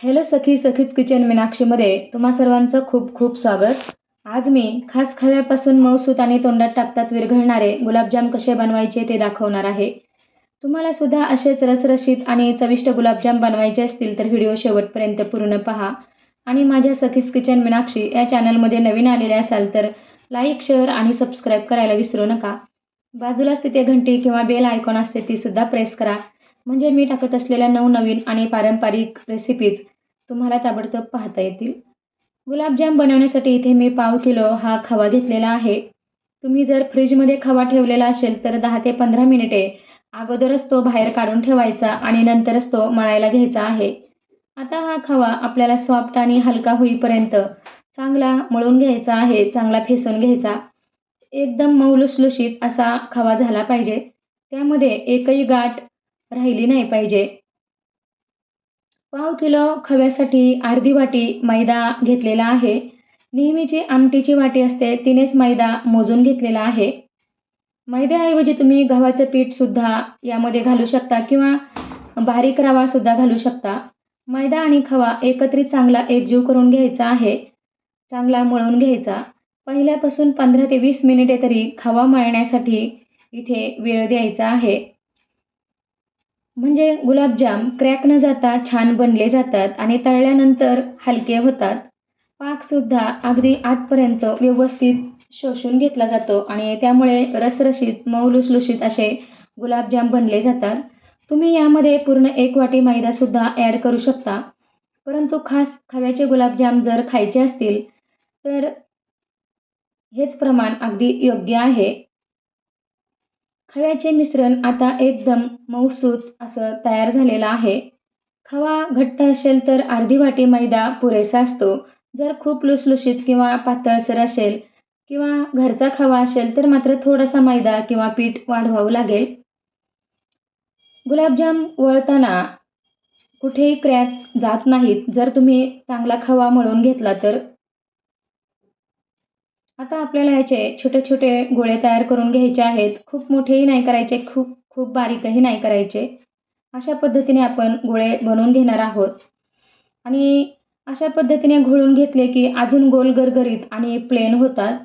Hello सखी सखीच kitchen मीनाक्षीमध्ये तुम्हा सर्वांचं खूप खूप स्वागत. आज मी खास खव्यापासून मऊसूत आणि तोंडात टाकताच विरघळणारे गुलाबजाम कसे बनवायचे ते दाखवणार आहे. तुम्हाला सुद्धा असेच रसरशीत आणि चविष्ट गुलाबजाम बनवायचे असतील तर व्हिडिओ शेवटपर्यंत पूर्ण पहा. आणि माझ्या सखीच किचन मीनाक्षी या चॅनलमध्ये नवीन आलेले असाल तर लाईक शेअर आणि सबस्क्राईब करायला विसरू नका. बाजूलाच तिथे घंटी किंवा बेल आयकॉन असते तीसुद्धा प्रेस करा. म्हणजे मी टाकत असलेल्या नवनवीन आणि पारंपरिक रेसिपीज तुम्हाला ताबडतोब पाहता येतील. गुलाबजाम बनवण्यासाठी इथे मी पाव किलो हा खवा घेतलेला आहे. तुम्ही जर फ्रीजमध्ये खवा ठेवलेला असेल तर दहा ते पंधरा मिनिटे अगोदरच तो बाहेर काढून ठेवायचा आणि नंतरच तो मळायला घ्यायचा आहे. आता हा खवा आपल्याला सॉफ्ट आणि हलका होईपर्यंत चांगला मळून घ्यायचा आहे चांगला फेसून घ्यायचा. एकदम मऊ लुसलुशीत असा खवा झाला पाहिजे. त्यामध्ये एकही गाठ राहिली नाही पाहिजे. पाव किलो खव्यासाठी अर्धी वाटी मैदा घेतलेला आहे. नेहमीची आमटीची वाटी असते तिनेच मैदा मोजून घेतलेला आहे. मैद्याऐवजी तुम्ही गव्हाचं पीठसुद्धा यामध्ये घालू शकता किंवा बारीक रवासुद्धा घालू शकता. मैदा आणि खवा एकत्रित चांगला एकजीव करून घ्यायचा आहे. चांगला मळून घ्यायचा. पहिल्यापासून पंधरा ते वीस मिनिटे तरी खवा मळण्यासाठी इथे वेळ द्यायचा आहे. म्हणजे गुलाबजाम क्रॅक न जाता छान बनले जातात आणि तळल्यानंतर हलके होतात. पाकसुद्धा अगदी आतपर्यंत व्यवस्थित शोषून घेतला जातो आणि त्यामुळे रसरशीत मऊ लुसलुशीत असे गुलाबजाम बनले जातात. तुम्ही यामध्ये पूर्ण एक वाटी मैदासुद्धा ॲड करू शकता. परंतु खास खव्याचे गुलाबजाम जर खायचे असतील तर हेच प्रमाण अगदी योग्य आहे. खव्याचे मिश्रण आता एकदम मऊसूत असं तयार झालेलं आहे. खवा घट्ट असेल तर अर्धी वाटी मैदा पुरेसा असतो. जर खूप लुसलुशीत किंवा पातळसर असेल किंवा घरचा खवा असेल तर मात्र थोडासा मैदा किंवा पीठ वाढवावं लागेल. गुलाबजाम वळताना कुठेही क्रॅक जात नाहीत. जर तुम्ही चांगला खवा मळून घेतला तर आता आपल्याला याचे छोटे छोटे गोळे तयार करून घ्यायचे आहेत. खूप मोठेही नाही करायचे खूप खूप बारीकही नाही करायचे. अशा पद्धतीने आपण गोळे बनवून घेणार आहोत. आणि अशा पद्धतीने घोळून घेतले की अजून गोल गरगरीत आणि प्लेन होतात.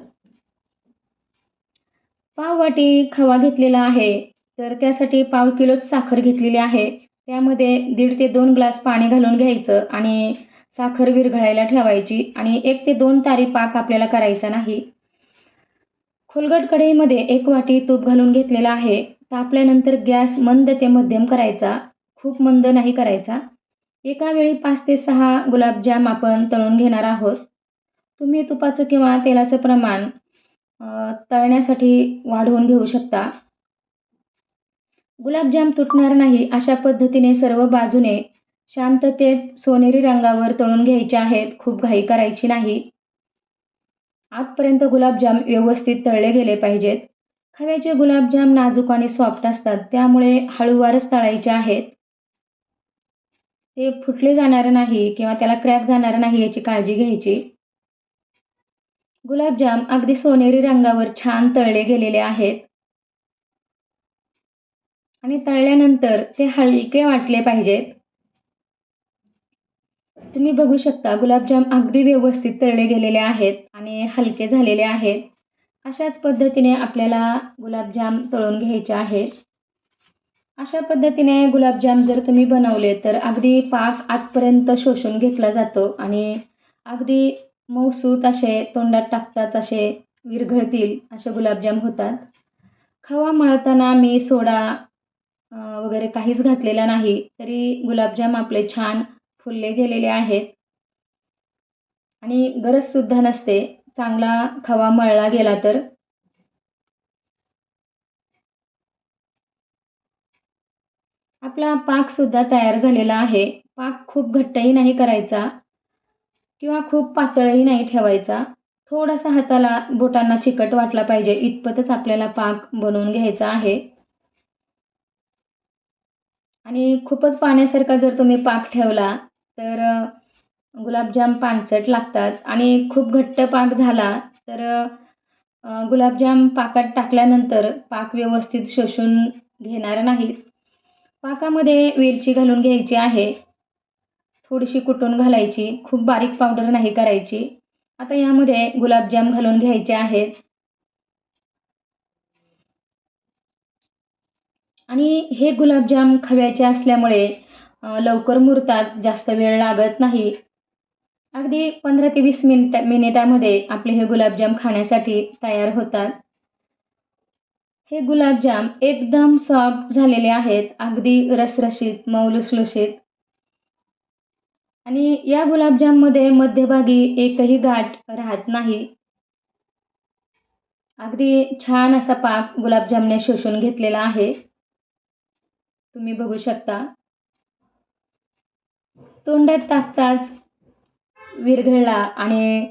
पाव वाटी खवा घेतलेला आहे. तर त्यासाठी पाव किलोच साखर घेतलेली आहे. त्यामध्ये दीड ते दोन ग्लास पाणी घालून घ्यायचं आणि साखर विरघळायला ठेवायची आणि एक ते दोन तारी पाक आपल्याला करायचा नाही. खोलगट कढईमध्ये एक वाटी तूप घालून घेतलेला आहे. तापल्यानंतर गॅस मंद ते मध्यम करायचा. खूप मंद नाही करायचा. एका वेळी पाच ते सहा गुलाबजाम आपण तळून घेणार आहोत. तुम्ही तुपाचं किंवा तेलाचं प्रमाण तळण्यासाठी वाढवून घेऊ शकता. गुलाबजाम तुटणार नाही अशा पद्धतीने सर्व बाजूने शांततेत सोनेरी रंगावर तळून घ्यायचे आहेत. खूप घाई करायची नाही. आतपर्यंत गुलाबजाम व्यवस्थित तळले गेले पाहिजेत. खव्याचे गुलाबजाम नाजूक आणि सॉफ्ट असतात त्यामुळे हळूवारच तळायचे आहेत. ते फुटले जाणार नाही किंवा त्याला क्रॅक जाणार नाही याची काळजी घ्यायची. गुलाबजाम अगदी सोनेरी रंगावर छान तळले गेलेले आहेत. आणि तळल्यानंतर ते हलके वाटले पाहिजेत. तुम्ही बघू शकता गुलाबजाम अगदी व्यवस्थित तळले गेलेले आहेत आणि हलके झालेले आहेत. अशाच पद्धतीने आपल्याला गुलाबजाम तळून घ्यायचे आहेत. अशा पद्धतीने गुलाबजाम जर तुम्ही बनवले तर अगदी पाक आतपर्यंत शोषून घेतला जातो आणि अगदी मऊसूत असे तोंडात टाकताच असे विरघळतील असे गुलाबजाम होतात. खवा मळताना मी सोडा वगैरे काहीच घातलेला नाही तरी गुलाबजाम आपले छान फुलले गेलेले आहेत. आणि गरजसुद्धा नसते. चांगला खवा मळला गेला तर. आपला पाकसुद्धा तयार झालेला आहे. पाक खूप घट्टही नाही करायचा. किंवा खूप पातळही नाही ठेवायचा. थोडासा हाताला बोटांना चिकट वाटला पाहिजे. इतपतच आपल्याला पाक बनवून घ्यायचा आहे. आणि खूपच पाण्यासारखा जर तुम्ही पाक ठेवला तर गुलाबजाम पानसट लागतात आणि खूप घट्ट पाक झाला तर गुलाबजाम पाकात टाकल्यानंतर पाक व्यवस्थित शोषून घेणार नाहीत. पाकामध्ये वेलची घालून घ्यायची आहे. थोडीशी कुटून घालायची खूप बारीक पावडर नाही करायची. आता यामध्ये गुलाबजाम घालून घ्यायचे आहेत. आणि हे गुलाबजाम खव्याचे असल्यामुळे लवकर मुरतात जास्त वेळ लागत नाही. अगदी पंधरा ते वीस मिनिट मिनिटामध्ये आपले हे गुलाबजाम खाण्यासाठी तयार होतात. हे गुलाबजाम एकदम सॉफ्ट झालेले आहेत अगदी रसरशीत मौलुसलुशीत. आणि या गुलाबजाममध्ये मध्यभागी एकही गाठ राहत नाही. अगदी छान असा पाक गुलाबजामने शोषून घेतलेला आहे. तुम्ही बघू शकता. तोंडात टाकताच विरघळला आणि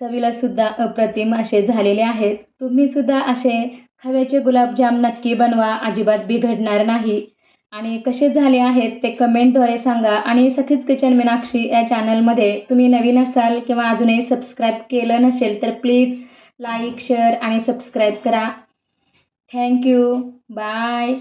चवीला सुद्धा अप्रतिम असे झालेले आहेत. तुम्ही सुद्धा असे खव्याचे गुलाबजाम नक्की बनवा अजिबात बिघडणार नाही. आणि कसे झाले आहेत ते कमेंटद्वारे सांगा. आणि सखीच किचन मीनाक्षी या चॅनलमध्ये तुम्ही नवीन असाल किंवा अजूनही सबस्क्राईब केलं नसेल तर प्लीज लाईक शेअर आणि सबस्क्राईब करा. Thank you bye.